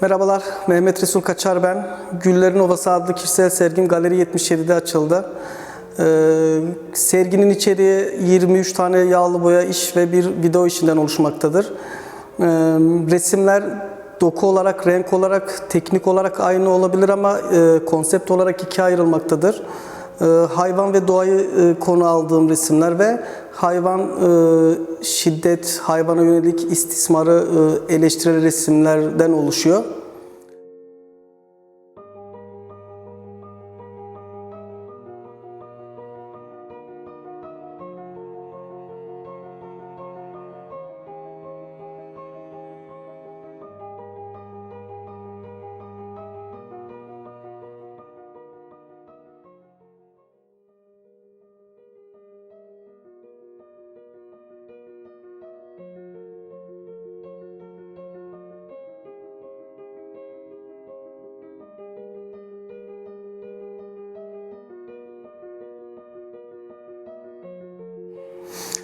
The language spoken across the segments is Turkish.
Merhabalar, Mehmet Resul Kaçar ben. Güllerin Ovası adlı kişisel sergim Galeri 77'de açıldı. Ee, serginin içeriği 23 tane yağlı boya iş ve bir video işinden oluşmaktadır. Ee, resimler doku olarak, renk olarak, teknik olarak aynı olabilir ama e, konsept olarak ikiye ayrılmaktadır. Ee, hayvan ve doğayı e, konu aldığım resimler ve hayvan e, şiddet, hayvana yönelik istismarı e, eleştirel resimlerden oluşuyor.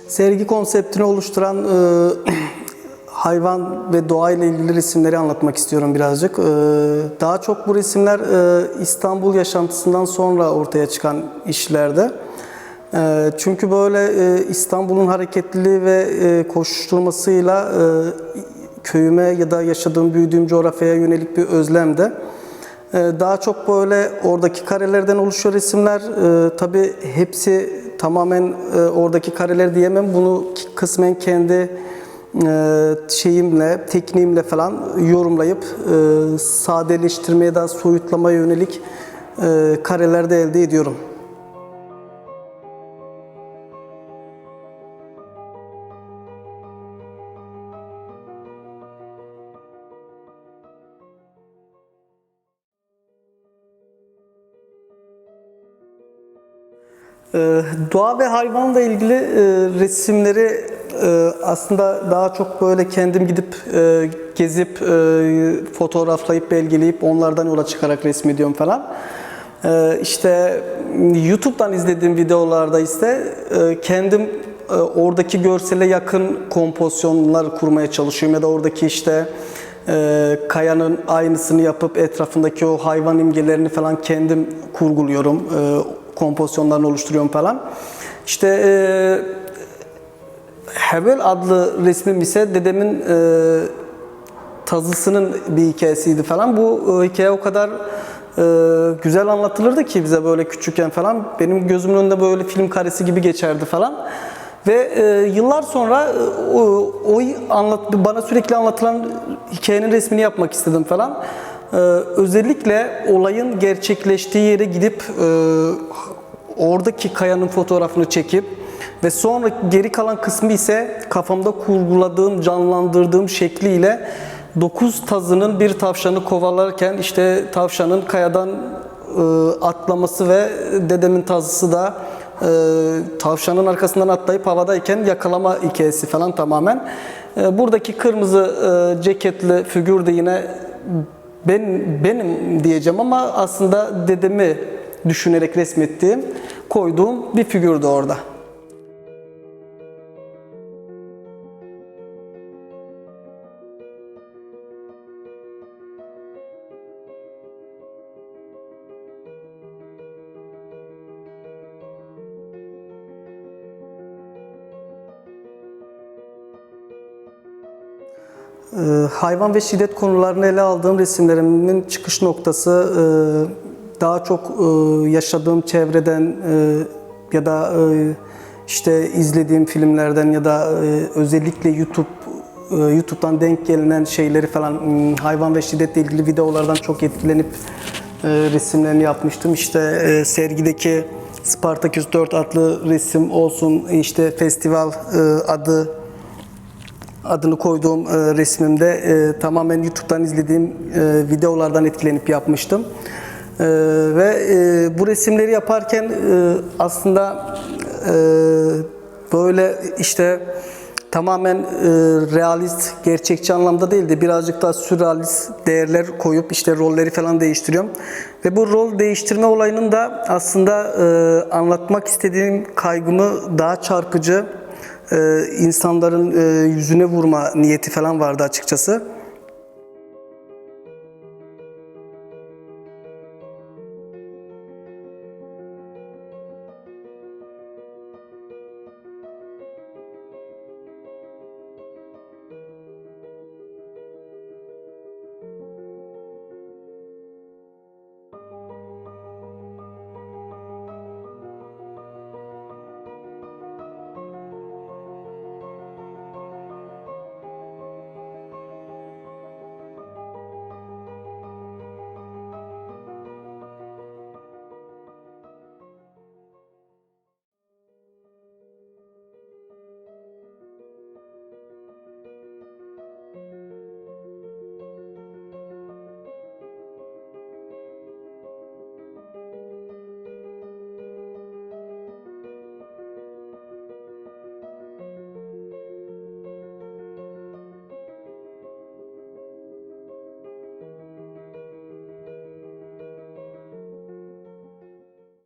Sergi konseptini oluşturan e, hayvan ve doğa ile ilgili resimleri anlatmak istiyorum birazcık. E, daha çok bu resimler e, İstanbul yaşantısından sonra ortaya çıkan işlerde. E, çünkü böyle e, İstanbul'un hareketliliği ve e, koşuşturmasıyla e, köyüme ya da yaşadığım, büyüdüğüm coğrafyaya yönelik bir özlemde. Ee, Daha çok böyle oradaki karelerden oluşuyor resimler. Ee, tabii hepsi tamamen e, oradaki kareler diyemem. Bunu kısmen kendi e, şeyimle, tekniğimle falan yorumlayıp e, sadeleştirmeye daha soyutlamaya yönelik e, kareler de elde ediyorum. Ee, Doğa ve hayvanla ilgili e, resimleri e, aslında daha çok böyle kendim gidip e, gezip e, fotoğraflayıp belgeleyip onlardan yola çıkarak resmediyorum falan. E, işte YouTube'dan izlediğim videolarda ise e, kendim e, oradaki görsele yakın kompozisyonlar kurmaya çalışıyorum ya da oradaki işte e, kayanın aynısını yapıp etrafındaki o hayvan imgelerini falan kendim kurguluyorum. E, kompozisyonlarını oluşturuyorum falan. İşte e, Hevel adlı resmim ise dedemin e, tazısının bir hikayesiydi falan. Bu e, hikaye o kadar e, güzel anlatılırdı ki bize böyle küçükken falan. Benim gözümün önünde böyle film karesi gibi geçerdi falan. Ve e, yıllar sonra e, o, o anlat, bana sürekli anlatılan hikayenin resmini yapmak istedim falan. E, özellikle olayın gerçekleştiği yere gidip e, oradaki kayanın fotoğrafını çekip ve sonra geri kalan kısmı ise kafamda kurguladığım, canlandırdığım şekliyle 9 tazının bir tavşanı kovalarken işte tavşanın kayadan e, atlaması ve dedemin tazısı da e, tavşanın arkasından atlayıp havadayken yakalama hikayesi falan tamamen. Buradaki kırmızı ceketli figür de yine ben benim diyeceğim ama aslında dedemi düşünerek resmettiğim, koyduğum bir figürdü orada. Hayvan ve şiddet konularını ele aldığım resimlerimin çıkış noktası e, daha çok e, yaşadığım çevreden e, ya da işte izlediğim filmlerden ya da özellikle YouTube YouTube'dan denk gelinen şeyleri falan m, hayvan ve şiddetle ilgili videolardan çok etkilenip resimlerini yapmıştım. İşte sergideki Spartaküs 4 adlı resim olsun, işte festival adı adını koyduğum e, resmimde e, tamamen YouTube'dan izlediğim e, videolardan etkilenip yapmıştım. E, ve e, bu resimleri yaparken e, aslında e, böyle işte tamamen e, realist, gerçekçi anlamda değil de birazcık daha sürrealist değerler koyup işte rolleri falan değiştiriyorum. Ve bu rol değiştirme olayının da aslında e, anlatmak istediğim kaygımı daha çarpıcı e, insanların e, yüzüne vurma niyeti falan vardı açıkçası.